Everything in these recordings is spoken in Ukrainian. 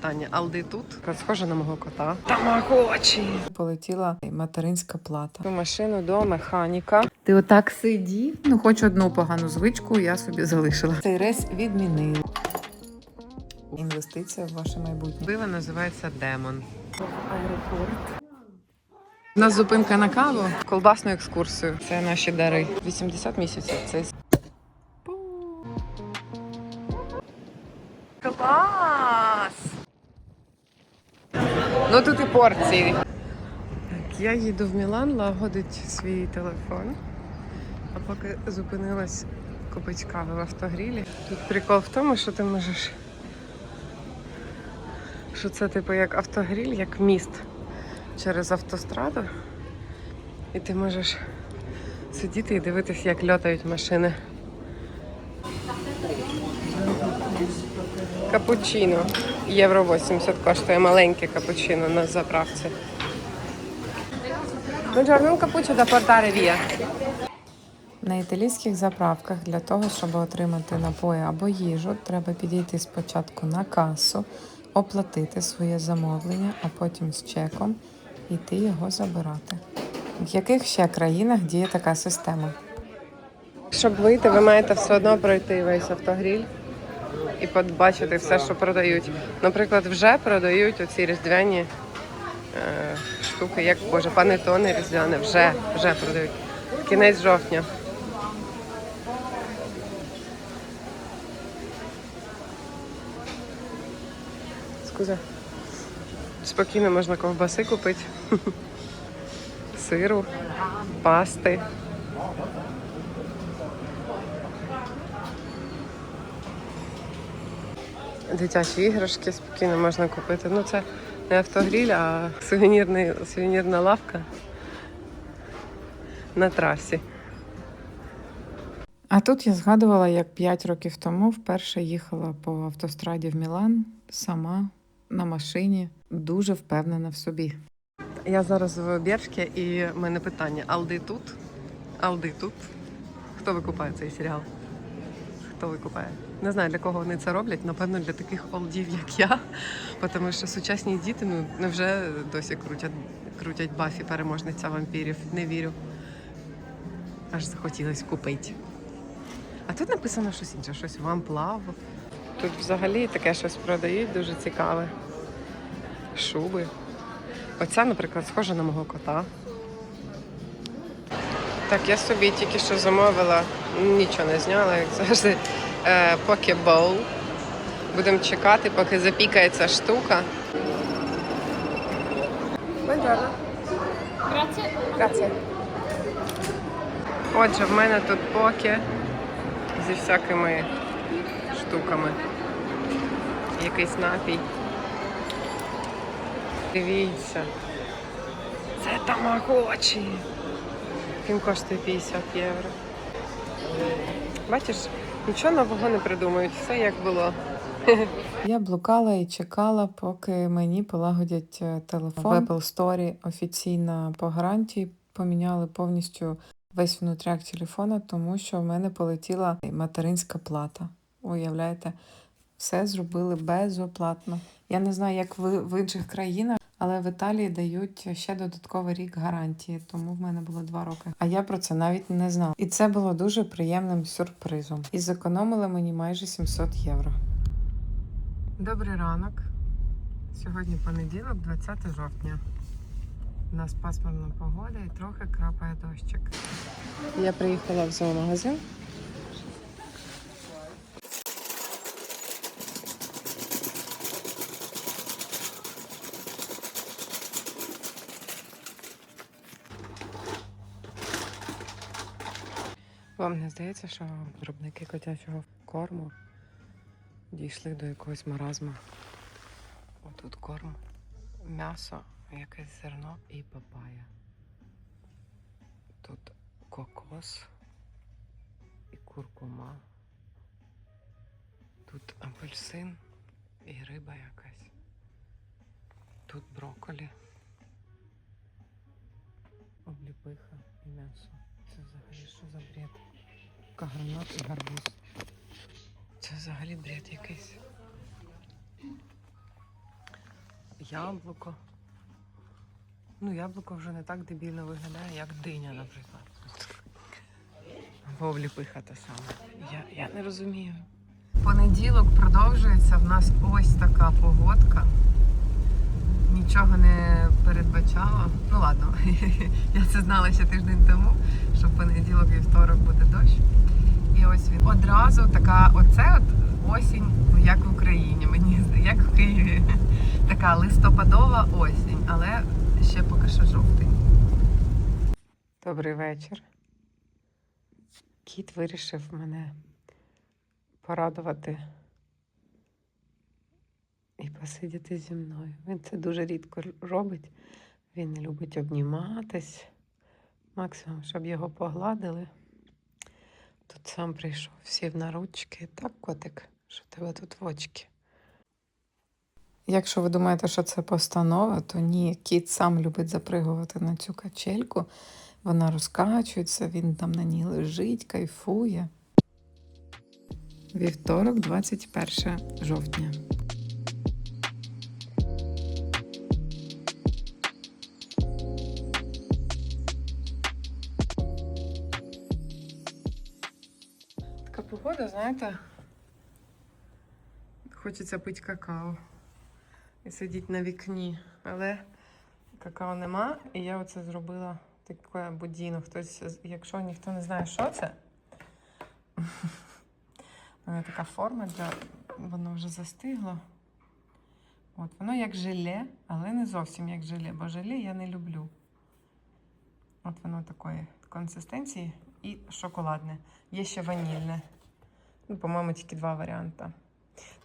Таня, Алди тут. Схожа на мого кота. Тамагочі. Полетіла материнська плата. Ту машину до механіка. Ти отак сидів. Ну, хоч одну погану звичку я собі залишила. Цей рейс відмінили. Інвестиція в ваше майбутнє. Пиво називається Демон. У нас зупинка на каву. Колбасну екскурсію. Це наші дари. 80 місяців. Це клас! Ну тут і порції. Так, я їду в Мілан лагодить свій телефон. А поки зупинилась купить кави в автогрілі. Тут прикол в тому, що ти можеш. Що це типу як автогріль, як міст через автостраду. І ти можеш сидіти і дивитися, як льотають машини. Капучино. Євро 80 коштує маленьке капучино на заправці. Buongiorno, cappuccio da portare via. На італійських заправках для того, щоб отримати напої або їжу, треба підійти спочатку на касу, оплатити своє замовлення, а потім з чеком йти його забирати. В яких ще країнах діє така система? Щоб вийти, ви маєте все одно пройти весь автогріль і побачити все, що продають. Наприклад, вже продають оці різдвяні е, штуки, як боже, панетони різдвяне, вже, вже продають. Кінець жовтня. Скуза. Спокійно можна ковбаси купити, сиру, пасти. Дитячі іграшки спокійно можна купити. Ну це не автогріль, а сувенірний, сувенірна лавка на трасі. А тут я згадувала, як 5 років тому вперше їхала по автостраді в Мілан сама на машині, дуже впевнена в собі. Я зараз в Бершке і в мене питання: Алди тут? Алди тут? Хто викупає цей серіал? Хто викупає? Не знаю, для кого вони це роблять. Напевно, для таких олдів, як я. Тому що сучасні діти ну, невже досі крутять, крутять Бафі, переможниця вампірів. Не вірю. Аж захотілося купити. А тут написано щось інше, щось вам плав. Тут взагалі таке щось продають дуже цікаве. Шуби. Оця, наприклад, схожа на мого кота. Так, я собі тільки що замовила, нічого не зняла, як завжди, покебол. Будемо чекати, поки запікається штука. Grazie. Отже, в мене тут поки зі всякими штуками. Якийсь напій. Дивіться. Це тамагочі. Він коштує 50 євро. Бачиш, нічого нового не придумають, все як було. Я блукала і чекала, поки мені полагодять е, телефон. В Apple Store офіційно по гарантії поміняли повністю весь внутряк телефона, тому що в мене полетіла материнська плата. Уявляєте, все зробили безоплатно. Я не знаю, як ви в інших країнах, але в Італії дають ще додатковий рік гарантії, тому в мене було два роки. А я про це навіть не знала. І це було дуже приємним сюрпризом. І зекономили мені майже 700 євро. Добрий ранок. Сьогодні понеділок, 20 жовтня. У нас пасмурна погода і трохи крапає дощик. Я приїхала в зоомагазин. Вам не здається, що виробники котячого корму дійшли до якогось маразму. Отут корм, м'ясо, якесь зерно і папая. Тут кокос і куркума. Тут апельсин і риба якась. Тут брокколі. Обліпиха і м'ясо. Це взагалі що за бред? Кагранат і гарбуз. Це взагалі бред якийсь. яблуко. Ну, яблуко вже не так дебільно виглядає, як диня, наприклад. Або вліпиха та саме. Я, я не розумію. Понеділок продовжується. В нас ось така погодка. Нічого не передбачала. Ну ладно, я це знала ще тиждень тому, що в понеділок і вівторок буде дощ. І ось він одразу така, оце от осінь, як в Україні, мені як в Києві. Така листопадова осінь, але ще поки що жовтень. Добрий вечір. Кіт вирішив мене порадувати і посидіти зі мною. Він це дуже рідко робить. Він любить обніматись. Максимум, щоб його погладили. Тут сам прийшов, сів на ручки. Так, котик, що тебе тут в очки. Якщо ви думаєте, що це постанова, то ні, кіт сам любить запригувати на цю качельку. Вона розкачується, він там на ній лежить, кайфує. Вівторок, 21 жовтня. Погода, знаєте, хочеться пити какао і сидіти на вікні, але какао нема, і я оце зробила таке будіно. Хтось, якщо ніхто не знає, що це, у така форма для воно вже застигло. От, воно як желе, але не зовсім як желе, бо желе я не люблю. От воно такої консистенції і шоколадне. Є ще ванільне. Ну, по-моєму, тільки два варіанти.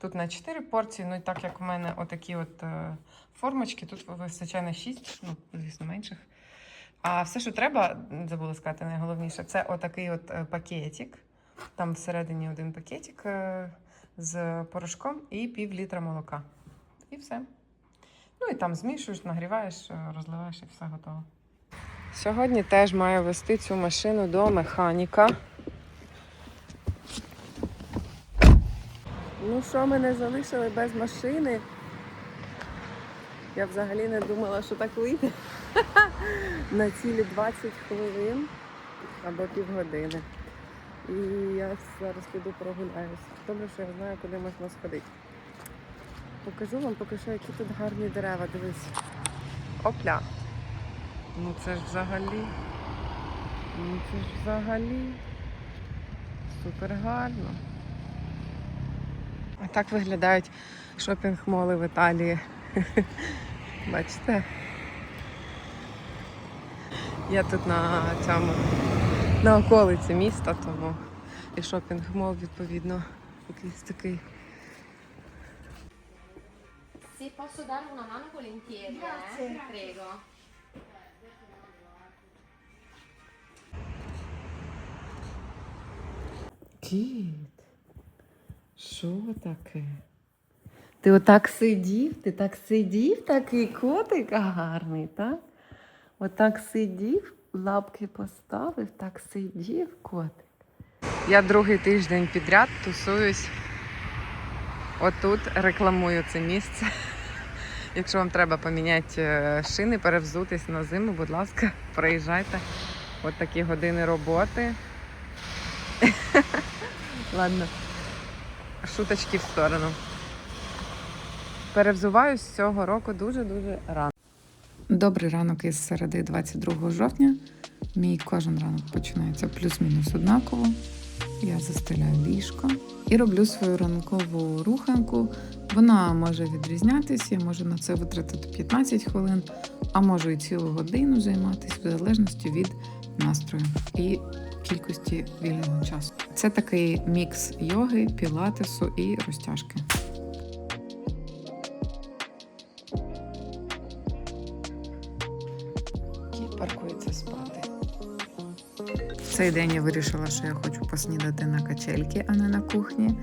Тут на 4 порції, ну і так як у мене отакі от е, формочки, тут вистачає на 6, ну, звісно, менших. А все, що треба, забула сказати, найголовніше, це отакий от е, пакетик. Там всередині один пакетик е, з порошком і пів літра молока. І все. Ну і там змішуєш, нагріваєш, розливаєш і все готово. Сьогодні теж маю вести цю машину до механіка. Ну що, мене залишили без машини? Я взагалі не думала, що так вийде. На цілі 20 хвилин або півгодини. І я зараз піду прогуляюсь. Добре, що я знаю, куди можна сходити. Покажу вам поки що, які тут гарні дерева. Дивись. Опля. Ну це ж взагалі. Ну це ж взагалі. Супер гарно. А так виглядають шопінг-моли в Італії. Бачите? Я тут на цьому на околиці міста, тому і шопінг-мол, відповідно, якийсь такий. Se posso dare una mano volentieri, eh? prego. Кіт, що таке? Ти отак сидів? Ти так сидів, такий котик гарний, так? Отак сидів, лапки поставив, так сидів котик. Я другий тиждень підряд тусуюсь. Отут рекламую це місце. Якщо вам треба поміняти е, шини, перевзутись на зиму, будь ласка, приїжджайте. От такі години роботи. Ладно. Шуточки в сторону. Перевзуваюсь цього року дуже-дуже рано. Добрий ранок із середи 22 жовтня. Мій кожен ранок починається плюс-мінус однаково. Я застеляю ліжко і роблю свою ранкову руханку. Вона може відрізнятися, я можу на це витратити 15 хвилин, а можу і цілу годину займатися в залежності від настрою і кількості вільного часу. Це такий мікс йоги, пілатесу і розтяжки. Кіт паркується спати. В цей день я вирішила, що я хочу поснідати на качельки, а не на кухні.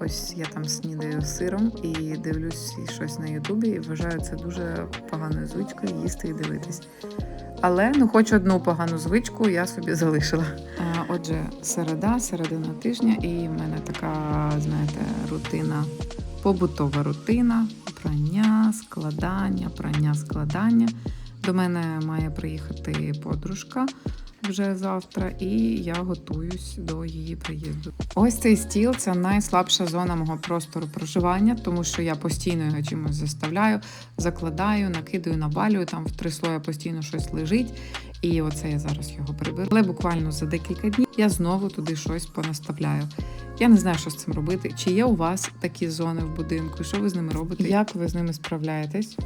Ось я там снідаю сиром і дивлюсь щось на Ютубі і вважаю це дуже поганою звичкою їсти і дивитись. Але ну, хоч одну погану звичку я собі залишила. Отже, середа, середина тижня, і в мене така, знаєте, рутина, побутова рутина, прання, складання, прання, складання. До мене має приїхати подружка вже завтра, і я готуюсь до її приїзду. Ось цей стіл це найслабша зона мого простору проживання, тому що я постійно його чимось заставляю, закладаю, накидаю, навалюю. Там в три слоя постійно щось лежить. І оце я зараз його приберу. Але буквально за декілька днів я знову туди щось понаставляю. Я не знаю, що з цим робити. Чи є у вас такі зони в будинку? Що ви з ними робите? Як ви з ними справляєтесь?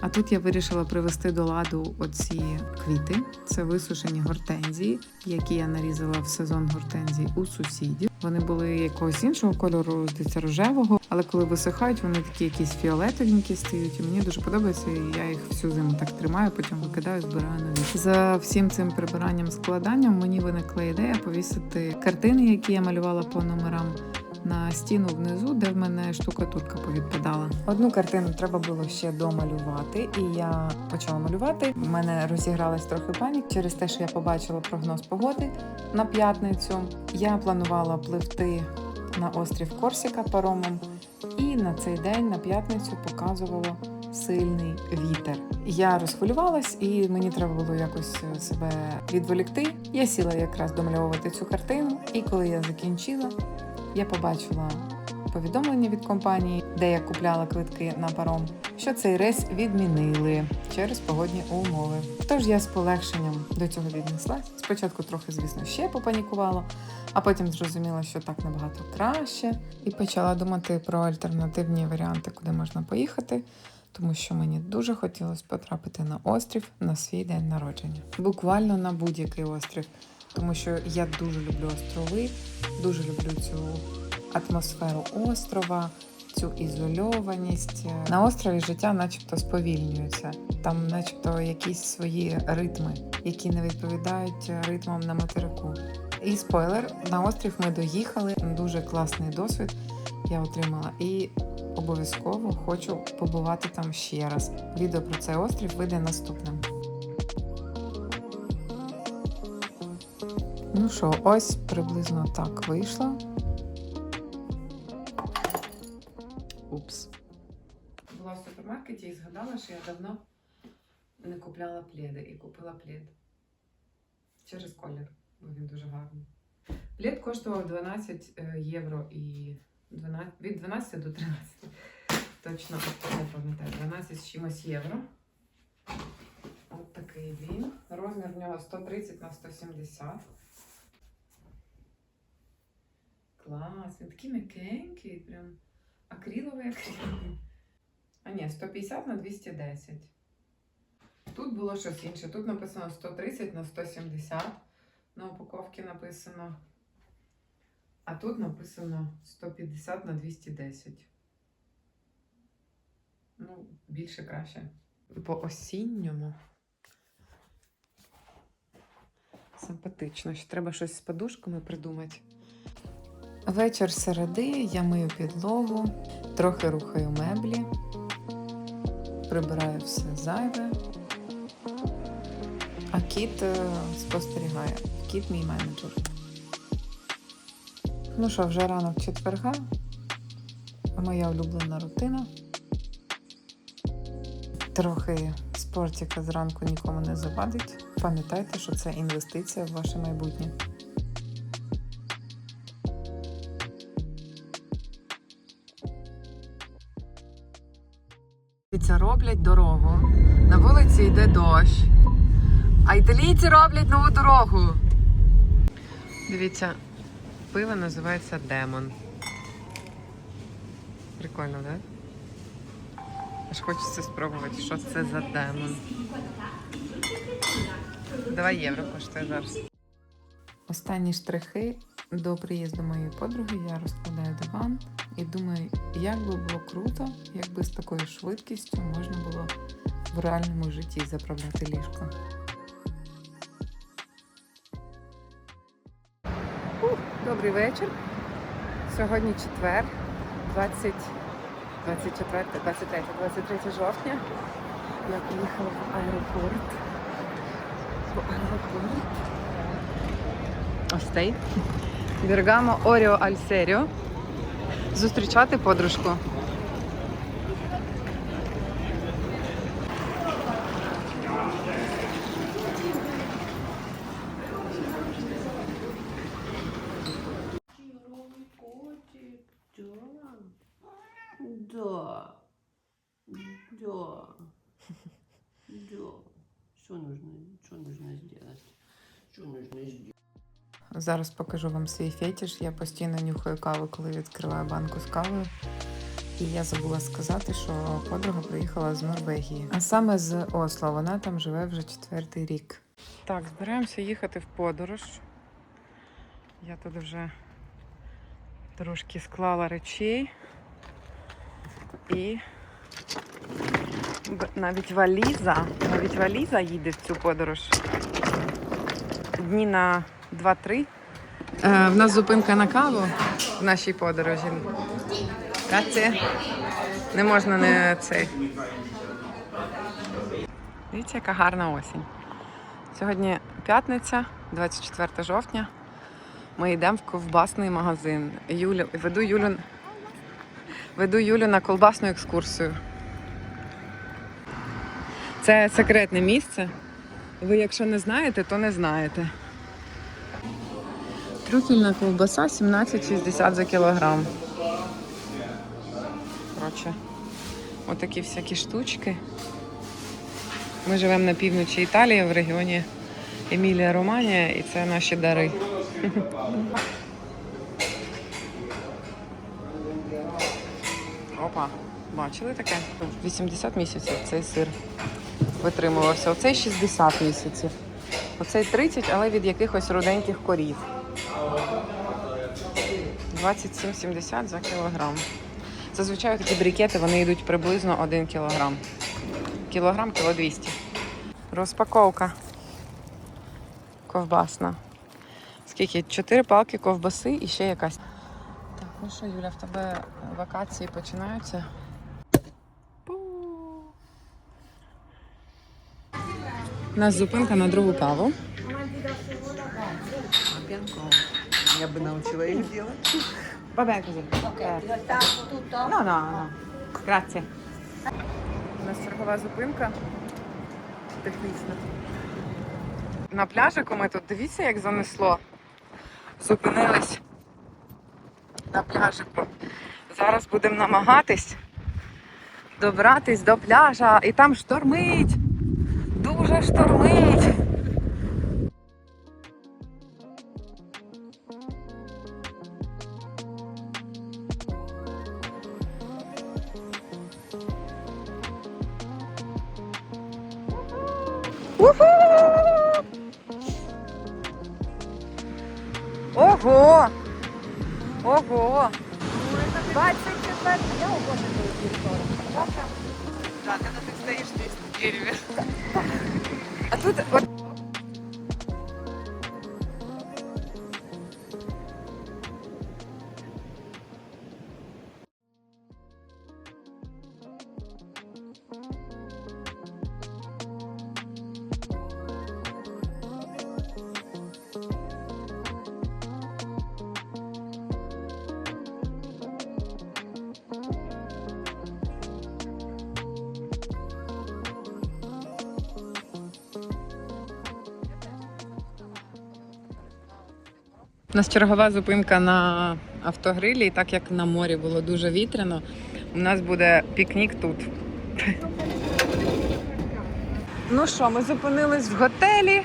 А тут я вирішила привести до ладу оці квіти. Це висушені гортензії, які я нарізала в сезон гортензій у сусідів. Вони були якогось іншого кольору, здається, рожевого, але коли висихають, вони такі якісь фіолетовенькі стають. І мені дуже подобається. І я їх всю зиму так тримаю, потім викидаю, збираю нові. За всім цим прибиранням складанням мені виникла ідея повісити картини, які я малювала по номерам на стіну внизу, де в мене штукатурка повідпадала. Одну картину треба було ще домалювати, і я почала малювати. У мене розігралась трохи панік через те, що я побачила прогноз погоди на п'ятницю. Я планувала пливти на острів Корсіка паромом, і на цей день, на п'ятницю, показувало сильний вітер. Я розхвилювалась, і мені треба було якось е, себе відволікти. Я сіла якраз домальовувати цю картину, і коли я закінчила, я побачила повідомлення від компанії, де я купляла квитки на паром, що цей рейс відмінили через погодні умови. Тож я з полегшенням до цього віднеслась. Спочатку трохи, звісно, ще попанікувала, а потім зрозуміла, що так набагато краще, і почала думати про альтернативні варіанти, куди можна поїхати. Тому що мені дуже хотілося потрапити на острів на свій день народження. Буквально на будь-який острів, тому що я дуже люблю острови, дуже люблю цю атмосферу острова, цю ізольованість. На острові життя начебто сповільнюється. Там, начебто, якісь свої ритми, які не відповідають ритмам на материку. І спойлер, на острів ми доїхали. Дуже класний досвід я отримала. І обов'язково хочу побувати там ще раз. Відео про цей острів вийде наступним. Ну що, ось приблизно так вийшло. Що я давно не купляла пледи і купила плед. Через колір, бо він дуже гарний. Плед коштував 12 е, євро і 12, від 12 до 13. Точно не пам'ятаю, 12 з чимось євро. От такий він. Розмір в нього 130 на 170. Клас, він такий м'якенький, прям акриловий акриловий. А ні, 150 на 210. Тут було щось інше. Тут написано 130 на 170. На упаковці написано. А тут написано 150 на 210. Ну, більше краще. По осінньому. Симпатично. Ще треба щось з подушками придумати. Вечір середи я мию підлогу, трохи рухаю меблі, прибираю все зайве. А кіт е, спостерігає. Кіт мій менеджер. Ну що, вже ранок четверга. Моя улюблена рутина. Трохи спортика зранку нікому не завадить. Пам'ятайте, що це інвестиція в ваше майбутнє. Роблять дорогу. На вулиці йде дощ. А італійці роблять нову дорогу. Дивіться, пиво називається Демон. Прикольно, так? Аж хочеться спробувати, що це за демон. 2 євро коштує зараз. Останні штрихи до приїзду моєї подруги я розкладаю диван і думаю, як би було круто, якби з такою швидкістю можна було в реальному житті заправляти ліжко. Добрий вечір. Сьогодні четвер, 20, 24, 23, 23 жовтня. Я поїхала в аеропорт. В аеропорт. Ось цей. Бергамо Оріо Альсеріо. Зустрічати подружку. Зараз покажу вам свій фетіш. Я постійно нюхаю каву, коли відкриваю банку з кавою. І я забула сказати, що подруга приїхала з Норвегії, а саме з Осло. Вона там живе вже четвертий рік. Так, збираємося їхати в подорож. Я тут вже трошки склала речей. І навіть валіза, навіть валіза їде в цю подорож. Дні на 2-3. Е, в нас зупинка на каву в нашій подорожі. Grazie. Не можна не цей. Дивіться, яка гарна осінь. Сьогодні п'ятниця, 24 жовтня. Ми йдемо в ковбасний магазин. Юлю, веду Юлю, веду Юлю на колбасну екскурсію. Це секретне місце. Ви, якщо не знаєте, то не знаєте. Трюфельна ковбаса 17,60 за кілограм. Коротше, отакі всякі штучки. Ми живемо на півночі Італії, в регіоні Емілія Романія, і це наші дари. Опа, бачили таке? 80 місяців цей сир витримувався. Оцей 60 місяців. Оцей 30, але від якихось руденьких корів. 27,70 за кілограм. Зазвичай такі брикети вони йдуть приблизно 1 кілограм. Кілограм кіло 200. Розпаковка. Ковбасна. Скільки? Чотири палки ковбаси і ще якась. Так, ну що, Юля, в тебе вакації починаються? У нас зупинка на другу каву. Я бы научила их делать. Va bene così. No, no, no. Grazie. У нас чергова зупинка. Технічна. На пляжику ми тут дивіться, як занесло. Зупинились на пляжику. Зараз будемо намагатись добратись до пляжа. І там штормить. Дуже штормить. Ого! Ого! 24 я угодно Да, когда ты стоишь здесь на дереве. А тут вот нас чергова зупинка на автогрилі, і так як на морі було дуже вітряно, у нас буде пікнік тут. Ну що, ми зупинились в готелі.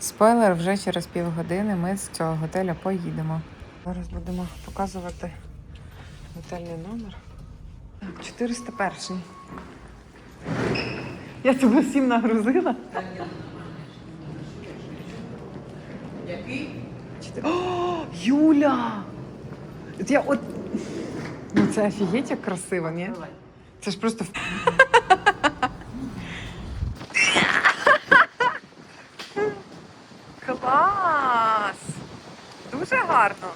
Спойлер, вже через півгодини ми з цього готеля поїдемо. Зараз будемо показувати готельний номер. Так, 401. Я тебе всім нагрузила. Чотири- О, Юля! От я от. Ну це офігеть як красиво, ні? Це ж просто. Клас! Дуже гарно.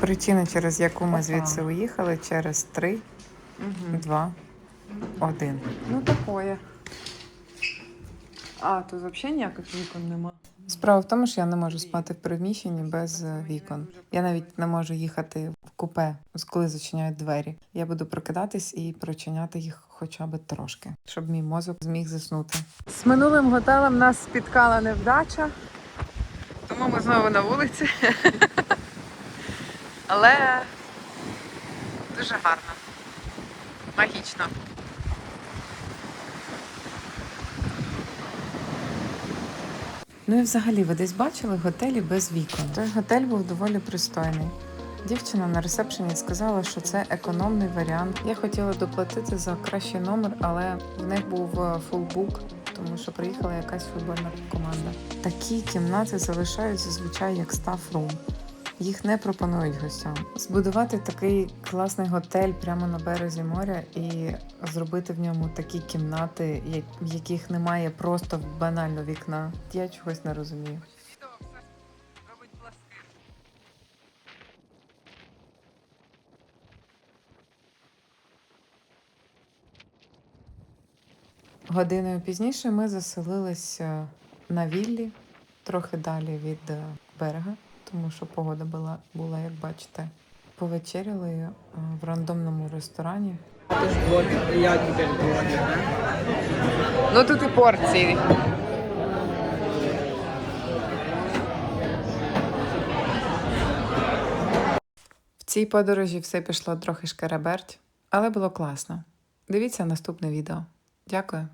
Причина, через яку ми звідси уїхали, через три, два, один. Ну, такое. А, тут взагалі ніяких вікон нема. Справа в тому, що я не можу спати в приміщенні без е, вікон. Я навіть не можу їхати в купе, коли зачиняють двері. Я буду прокидатись і прочиняти їх хоча б трошки, щоб мій мозок зміг заснути. З минулим готелем нас спіткала невдача, тому ми знову на вулиці. Але дуже гарно. Магічно. Ну і взагалі, ви десь бачили готелі без вікон. Той готель був доволі пристойний. Дівчина на ресепшені сказала, що це економний варіант. Я хотіла доплатити за кращий номер, але в них був е, фулбук, тому що приїхала якась футбольна команда. Такі кімнати залишають зазвичай як стаф рум. Їх не пропонують гостям. Збудувати такий класний готель прямо на березі моря і зробити в ньому такі кімнати, в яких немає просто банально вікна. Я чогось не розумію. Годиною пізніше ми заселилися на віллі, трохи далі від е, берега, тому що погода була, була як бачите. Повечеряли е, в рандомному ресторані. Ну тут і порції. В цій подорожі все пішло трохи шкереберть, але було класно. Дивіться наступне відео. Дякую.